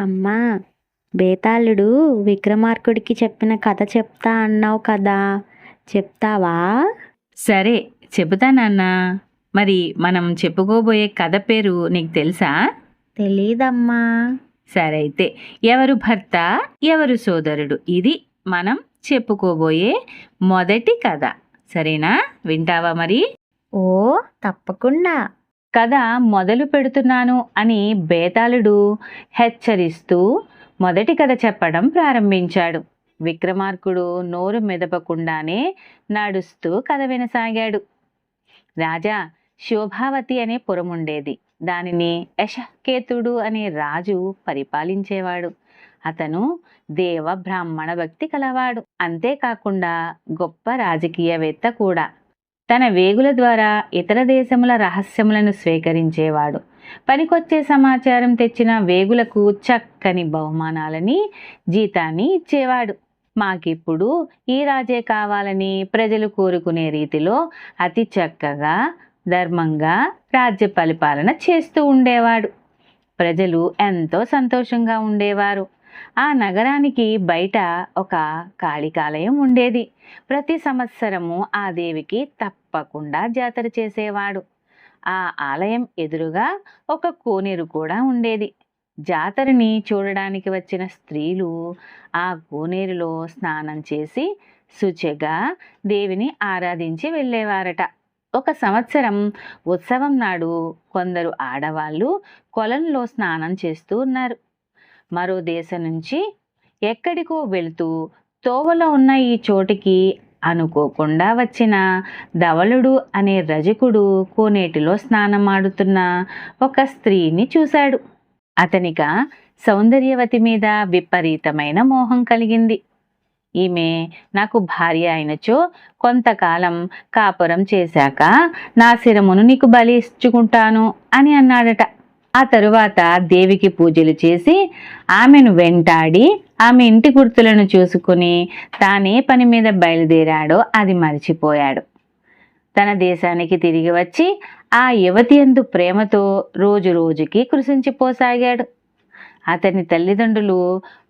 అమ్మా బేతాళుడు విక్రమార్కుడికి చెప్పిన కథ చెప్తా అన్నావు కదా. చెప్తావా? సరే చెబుతానన్నా మరి మనం చెప్పుకోబోయే కథ పేరు నీకు తెలుసా? తెలీదమ్మా. సరే అయితే ఎవరు భర్త ఎవరు సోదరుడు? ఇది మనం చెప్పుకోబోయే మొదటి కథ. సరేనా? వింటావా మరి? ఓ తప్పకుండా. కథ మొదలు పెడుతున్నాను అని బేతాళుడు హెచ్చరిస్తూ మొదటి కథ చెప్పడం ప్రారంభించాడు. విక్రమార్కుడు నోరు మెదపకుండానే నడుస్తూ కథ వినసాగాడు. రాజా శోభావతి అనే పురం ఉండేది దానిని యశకేతుడు అనే రాజు పరిపాలించేవాడు. అతను దేవ బ్రాహ్మణ భక్తి కలవాడు. అంతేకాకుండా గొప్ప రాజకీయవేత్త కూడా. తన వేగుల ద్వారా ఇతర దేశముల రహస్యములను స్వీకరించేవాడు. పనికొచ్చే సమాచారం తెచ్చిన వేగులకు చక్కని బహుమానాలని జీతాన్ని ఇచ్చేవాడు. మాకిప్పుడు ఈ రాజే కావాలని ప్రజలు కోరుకునే రీతిలో అతి చక్కగా ధర్మంగా రాజ్య పరిపాలన చేస్తూ ఉండేవాడు. ప్రజలు ఎంతో సంతోషంగా ఉండేవారు. ఆ నగరానికి బయట ఒక కాళికాలయం ఉండేది. ప్రతి సంవత్సరము ఆ దేవికి తప్పకుండా జాతర చేసేవాడు. ఆ ఆలయం ఎదురుగా ఒక కోనేరు కూడా ఉండేది. జాతరని చూడడానికి వచ్చిన స్త్రీలు ఆ కోనేరులో స్నానం చేసి శుచిగా దేవిని ఆరాధించి వెళ్ళేవారట. ఒక సంవత్సరం ఉత్సవం నాడు కొందరు ఆడవాళ్ళు కొలంలో స్నానం చేస్తూ ఉన్నారు. మరో దేశం నుంచి ఎక్కడికో వెళుతూ తోవలో ఉన్న ఈ చోటికి అనుకోకుండా వచ్చిన ధవలుడు అనే రజకుడు కోనేటిలో స్నానమాడుతున్న ఒక స్త్రీని చూశాడు. అతనిక సౌందర్యవతి మీద విపరీతమైన మోహం కలిగింది. ఈమె నాకు భార్య అయినచో కొంతకాలం కాపురం చేశాక నా శిరమును నీకు బలి ఇచ్చుకుంటాను అని అన్నాడట. తరువాత దేవికి పూజలు చేసి ఆమెను వెంటాడి ఆమె ఇంటి గుర్తులను చూసుకుని తానే పని మీద బయలుదేరాడో అది మర్చిపోయాడు. తన దేశానికి తిరిగి వచ్చి ఆ యువతి ఎందు ప్రేమతో రోజు రోజుకి కృషించిపోసాగాడు అతని తల్లిదండ్రులు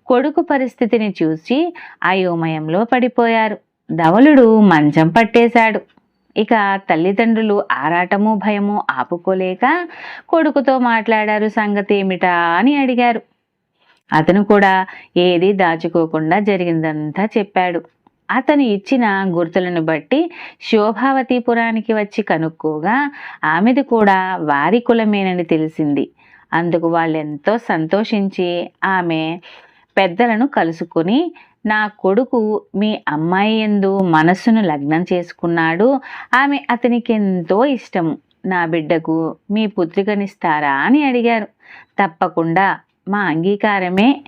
కొడుకు పరిస్థితిని చూసి అయోమయంలో పడిపోయారు. ధవలుడు మంచం పట్టేశాడు. ఇక తల్లిదండ్రులు ఆరాటము భయము ఆపుకోలేక కొడుకుతో మాట్లాడారు సంగతి ఏమిటా అని అడిగారు. అతను కూడా ఏది దాచుకోకుండా జరిగిందంతా చెప్పాడు. అతను ఇచ్చిన గుర్తులను బట్టి శోభావతిపురానికి వచ్చి కనుక్కోగా ఆమెది కూడా వారి కులమేనని తెలిసింది. అందుకు వాళ్ళెంతో సంతోషించి ఆమె పెద్దలను కలుసుకుని నా కొడుకు మీ అమ్మాయి ఎందు మనస్సును లగ్నం చేసుకున్నాడు. ఆమె అతనికి ఎంతో ఇష్టము నా బిడ్డకు మీ పుత్రికనిస్తారా అని అడిగారు. తప్పకుండా మా అంగీకారమే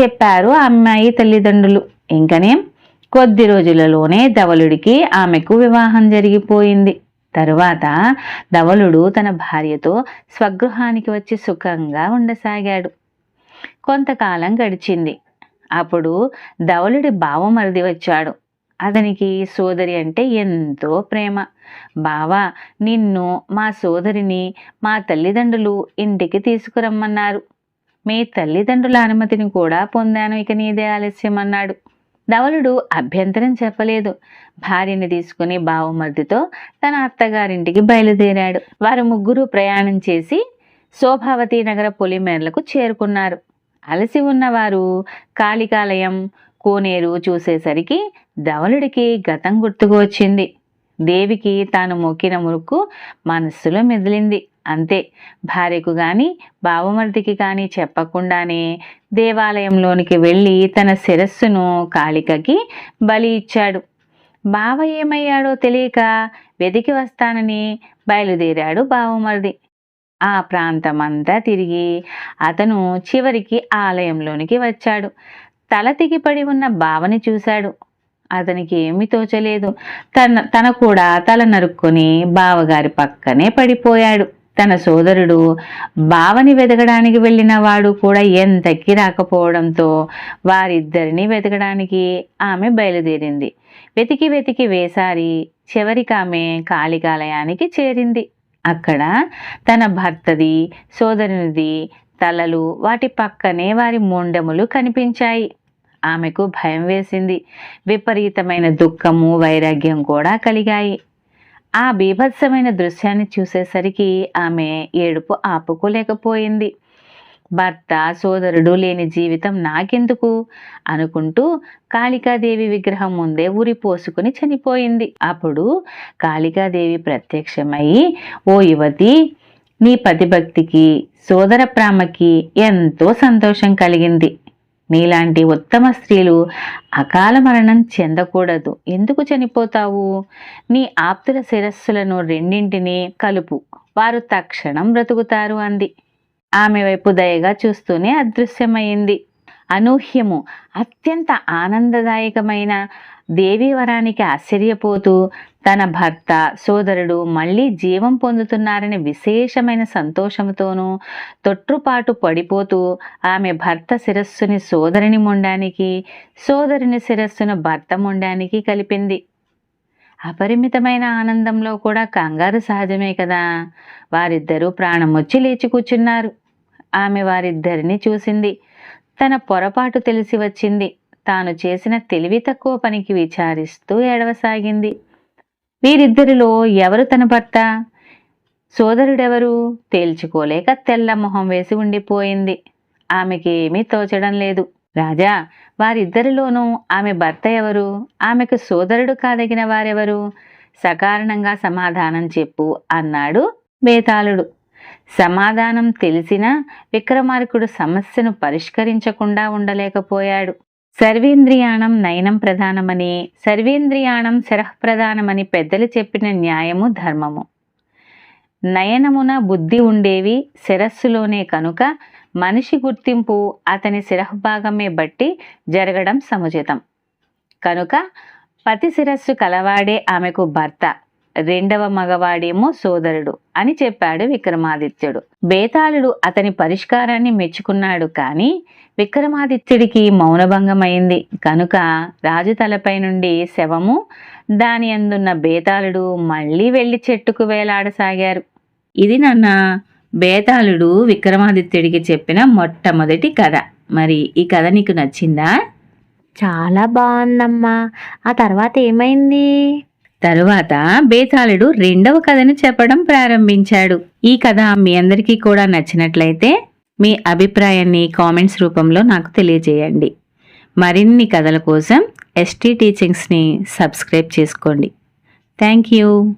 చెప్పారు అమ్మాయి తల్లిదండ్రులు. ఇంకనే కొద్ది రోజులలోనే ధవలుడికి ఆమెకు వివాహం జరిగిపోయింది. తరువాత ధవలుడు తన భార్యతో స్వగృహానికి వచ్చి సుఖంగా ఉండసాగాడు. కొంతకాలం గడిచింది. అప్పుడు ధవలుడి బావమరిది వచ్చాడు. అతనికి సోదరి అంటే ఎంతో ప్రేమ. బావా నిన్ను మా సోదరిని మా తల్లిదండ్రులు ఇంటికి తీసుకురమ్మన్నారు. మీ తల్లిదండ్రుల అనుమతిని కూడా పొందాను ఇక నీదే ఆలస్యం అన్నాడు ధవలుడు అభ్యంతరం చెప్పలేదు. భార్యని తీసుకుని బావమర్దితో తన అత్తగారింటికి బయలుదేరాడు. వారు ముగ్గురు ప్రయాణం చేసి శోభావతి నగర పొలిమేరలకు చేరుకున్నారు. అలసి ఉన్నవారు కాళికాలయం కోనేరు చూసేసరికి ధవలుడికి గతం గుర్తుకు వచ్చింది. దేవికి తాను మొక్కిన మురుకు మనస్సులో మెదిలింది. అంతే. భార్యకు గాని బావమర్దికి కానీ చెప్పకుండానే దేవాలయంలోనికి వెళ్ళి తన శిరస్సును కాళికకి బలి ఇచ్చాడు. బావ ఏమయ్యాడో తెలియక వెతికి వస్తానని బయలుదేరాడు బావమరిది. ఆ ప్రాంతమంతా తిరిగి అతను చివరికి ఆలయంలోనికి వచ్చాడు. తల తిగిపడి ఉన్న బావని చూశాడు. అతనికి ఏమీ తోచలేదు. తన తన కూడా తల నరుక్కొని బావగారి పక్కనే పడిపోయాడు. తన సోదరుడు బావని వెతకడానికి వెళ్ళిన వాడు కూడా ఎంతకి రాకపోవడంతో వారిద్దరిని వెతకడానికి ఆమె బయలుదేరింది. వెతికి వెతికి వేసారి చివరికి ఆమె కాళికాలయానికి చేరింది. అక్కడ తన భర్తది సోదరునిది తలలు వాటి పక్కనే వారి మొండెములు కనిపించాయి. ఆమెకు భయం వేసింది. విపరీతమైన దుఃఖము వైరాగ్యం కూడా కలిగాయి. ఆ బీభత్సమైన దృశ్యాన్ని చూసేసరికి ఆమె ఏడుపు ఆపుకోలేకపోయింది. భర్త సోదరుడు లేని జీవితం నాకెందుకు? అనుకుంటూ కాళికాదేవి విగ్రహం ముందే ఉరి పోసుకుని చనిపోయింది. అప్పుడు కాళికాదేవి ప్రత్యక్షమయ్యి ఓ యువతి నీ పతిభక్తికి సోదర ప్రేమకి ఎంతో సంతోషం కలిగింది. నీలాంటి ఉత్తమ స్త్రీలు అకాల మరణం చెందకూడదు. ఎందుకు చనిపోతావు? నీ ఆప్తుల శిరస్సులను రెండింటినీ కలుపు. వారు తక్షణం బ్రతుకుతారు అంది. ఆమె వైపు దయగా చూస్తూనే అదృశ్యమైంది. అనూహ్యము అత్యంత ఆనందదాయకమైన దేవీవరానికి ఆశ్చర్యపోతూ తన భర్త సోదరుడు మళ్ళీ జీవం పొందుతున్నారని విశేషమైన సంతోషంతోనూ తొట్టుపాటు పడిపోతూ ఆమె భర్త శిరస్సుని సోదరుని మొండానికి సోదరుని శిరస్సును భర్త మొండానికి కలిపింది. అపరిమితమైన ఆనందంలో కూడా కంగారు సహజమే కదా? వారిద్దరూ ప్రాణం వచ్చి లేచి కూర్చున్నారు. ఆమె వారిద్దరిని చూసింది. తన పొరపాటు తెలిసి వచ్చింది. తాను చేసిన తెలివి తక్కువ పనికి విచారిస్తూ ఏడవసాగింది. వీరిద్దరిలో ఎవరు తన భర్త? సోదరుడెవరు? తేల్చుకోలేక తెల్ల మొహం వేసి ఉండిపోయింది. ఆమెకి ఏమీ తోచడం లేదు. రాజా వారిద్దరిలోనూ ఆమె భర్త ఎవరు? ఆమెకు సోదరుడు కాదగిన వారెవరు? సకారణంగా సమాధానం చెప్పు అన్నాడు బేతాళుడు సమాధానం తెలిసినా విక్రమార్కుడు సమస్యను పరిష్కరించకుండా ఉండలేకపోయాడు. సర్వేంద్రియాణం నయనం ప్రధానమని సర్వేంద్రియాణం శరః ప్రధానమని పెద్దలు చెప్పిన న్యాయము ధర్మము. నయనమున బుద్ధి ఉండేవి శిరస్సులోనే కనుక మనిషి గుర్తింపు అతని శిరఃభాగమే బట్టి జరగడం సముచితం. కనుక పతి శిరస్సు కలవాడే ఆమెకు భర్త. రెండవ మగవాడేమో సోదరుడు అని చెప్పాడు విక్రమాదిత్యుడు. బేతాళుడు అతని పరిష్కారాన్ని మెచ్చుకున్నాడు కానీ విక్రమాదిత్యుడికి మౌనభంగమైంది. కనుక రాజు తలపై నుండి శవము దాని అందున్న బేతాళుడు మళ్ళీ వెళ్ళి చెట్టుకు వేలాడసాగారు. ఇది నన్న బేతాళుడు విక్రమాదిత్యుడికి చెప్పిన మొట్టమొదటి కథ. మరి ఈ కథ నీకు నచ్చిందా? చాలా బాగుందమ్మా ఆ తర్వాత ఏమైంది? తరువాత బేతాళుడు రెండవ కథను చెప్పడం ప్రారంభించాడు. ఈ కథ మీ అందరికీ కూడా నచ్చినట్లయితే మీ అభిప్రాయాన్ని కామెంట్స్ రూపంలో నాకు తెలియజేయండి. మరిన్ని కథల కోసం ఎస్టీ టీచింగ్స్ని సబ్స్క్రైబ్ చేసుకోండి. Thank you.